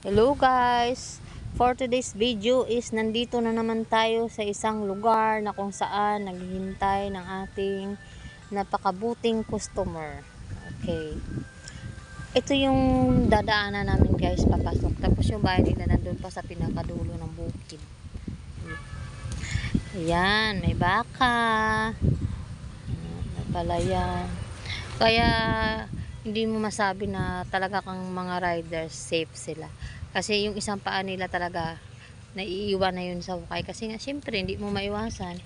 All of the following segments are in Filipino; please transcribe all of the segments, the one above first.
Hello guys! For today's video is nandito na naman tayo sa isang lugar na kung saan naghihintay ng ating napakabuting customer. Okay. Ito yung dadaanan namin guys papasok. Tapos yung bahay nila nandun pa sa pinakadulo ng bukid. Ayan, may baka. Ayan, May palayan. Kaya hindi mo masabi na talaga kang mga riders safe sila. Kasi yung isang paa nila talaga naiiwan na yun sa hukay. Kasi nga syempre hindi mo maiwasan.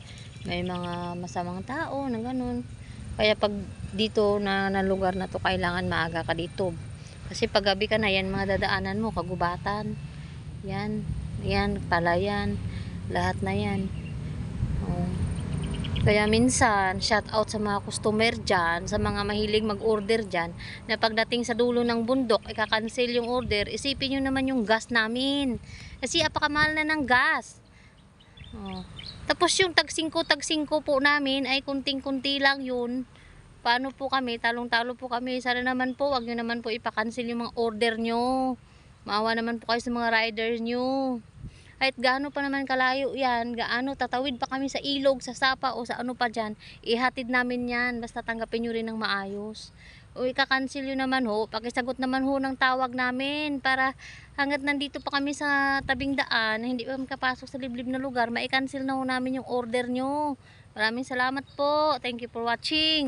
May mga masamang tao na ganun. Kaya pag dito na, na lugar na to kailangan maaga ka dito. Kasi pag gabi ka na yan mga dadaanan mo kagubatan. Yan, yan, palayan, lahat na yan. Oh. Kaya minsan, shout out sa mga customer dyan, sa mga mahilig mag-order dyan, na pagdating sa dulo ng bundok, ikakancel yung order, isipin nyo naman yung gas namin. Kasi apakamahal na ng gas. Oh. Tapos yung tag 5 tag 5 po namin ay kunting-kunti lang yun. Paano po kami? Talong-talo po kami. Sana naman po, wag nyo naman po ipakancel yung mga order nyo. Maawa naman po kayo sa mga riders nyo. Kahit gaano pa naman kalayo yan, gaano tatawid pa kami sa ilog, sa sapa o sa ano pa dyan, ihatid namin yan, basta tanggapin nyo rin ng maayos. O ika-cancel yun naman ho, pakisagot naman ho ng tawag namin para hanggat nandito pa kami sa tabing daan, hindi pa kami kapasok sa liblib na lugar, mai-cancel na ho namin yung order nyo. Maraming salamat po. Thank you for watching.